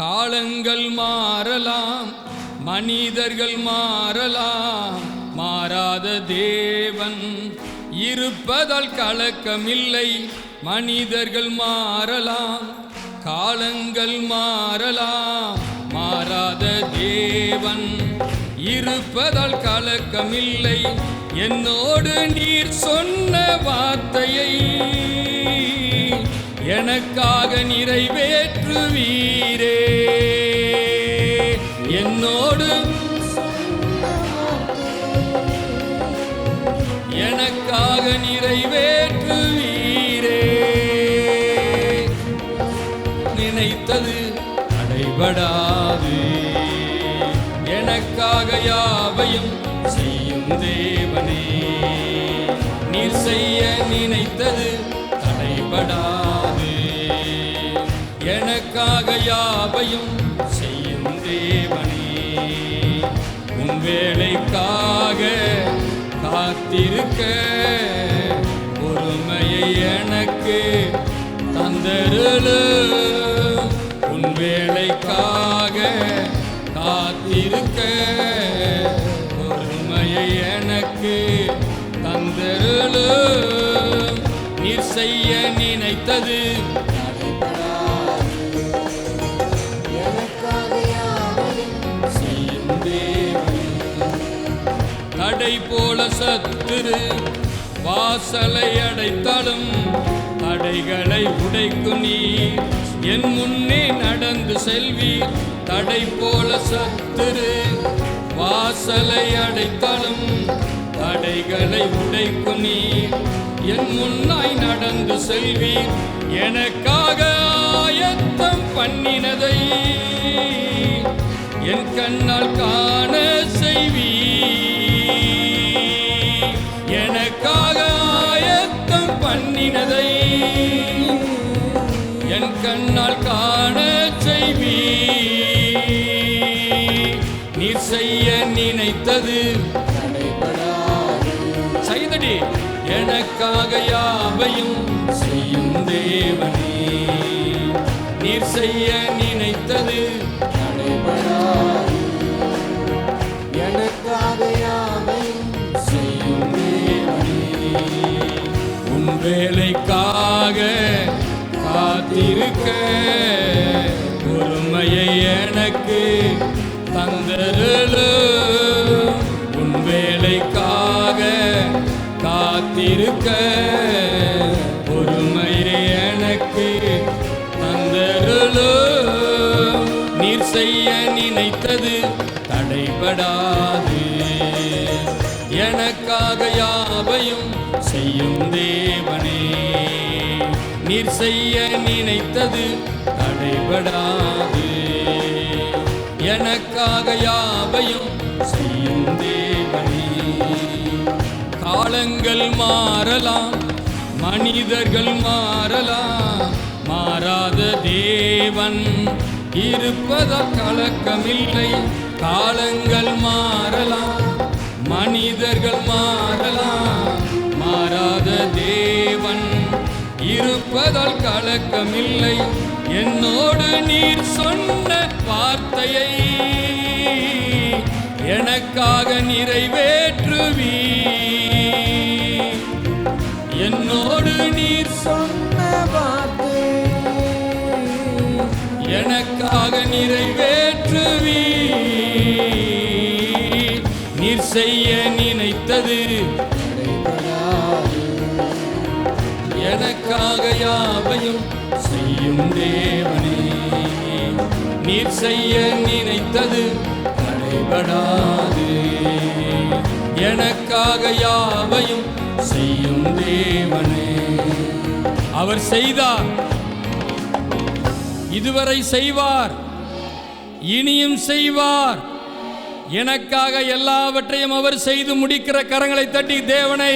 காலங்கள் மாறலாம் மனிதர்கள் மாறலாம். மாறாத தேவன் இருப்பதால் கலக்கமில்லை மனிதர்கள் மாறலாம். காலங்கள் மாறலாம் மாறாத தேவன் இருப்பதால் கலக்கமில்லை. என்னோடு நீர் சொன்ன வார்த்தையை எனக்காக நிறைவேற்றுவீரே. என்னோடு எனக்காக நிறைவேற்றுவீரே. நினைத்தது அடைபடாது. எனக்காக யாவையும் செய்யும் தேவனே. நீர் செய்ய நினைத்தது தடைபடாது யாவையும் செய்யும் தேவனே. உன் வேலைக்காக காத்திருக்க பொறுமையை எனக்கு தந்தருளு. உன் வேலைக்காக காத்திருக்க பொறுமையை எனக்கு தந்தருளு. நீர் செய்ய நினைத்தது தடை போல சத்துரு வாசலை அடைத்தாலும் தடைகளை உடைக்கும் நீர். என் முன்னே நடந்து செல்வீர் தடை போல சத்துரு வாசலை அடைத்தாலும் தடைகளை உடைக்கும் நீர். என் முன்னாய் நடந்து செல்வீர் எனக்காக ஆயத்தம் பண்ணினதை என் கண்ணால் காண செய்வீர். செய்ய நினைத்தது. செய்தடி எனக்காக யாவையும் செய்யும் தேவனே. நீர் செய்ய நினைத்தது. எனக்காக யாவையும் செய்யும் தேவனே. உன் வேலைக்காக காத்திருக்க பொறுமையை எனக்கு தந்தருளு. உன் வேலைக்காக காத்திருக்க. பொறுமையை எனக்கு தந்தருளு. நீர் செய்ய நினைத்தது தடைபடாது. எனக்காக யாவையும் செய்யும் தேவனே. நீர் செய்ய நினைத்தது தடைபடாது. எனக்காக யாவையும் செய்யும் தேவனே காலங்கள் மாறலாம் மனிதர்கள் மாறலாம். மாறாத தேவன் இருப்பதால் கலக்கமில்லை. காலங்கள் மாறலாம் மனிதர்கள் மாறலாம். மாறாத தேவன் இருப்பதால் கலக்கமில்லை. என்னோடு நீர் சொன்ன வார்த்தையை எனக்காக நிறைவேற்றுவீ என்னோடு நீர் சொன்ன வார்த்தை எனக்காக நிறைவேற்றுவீ நீர் செய்ய நினைத்தது எனக்காக யாவையும் செய்யும் தேவனே. நீர் செய்ய நினைத்தது தடைபடாது எனக்காக யாவையும் செய்யும் தேவனே. அவர் செய்தார். இதுவரை செய்வார். இனியும் செய்வார். எனக்காக எல்லாவற்றையும் அவர் செய்து முடிக்கிற கரங்களை தட்டி தேவனை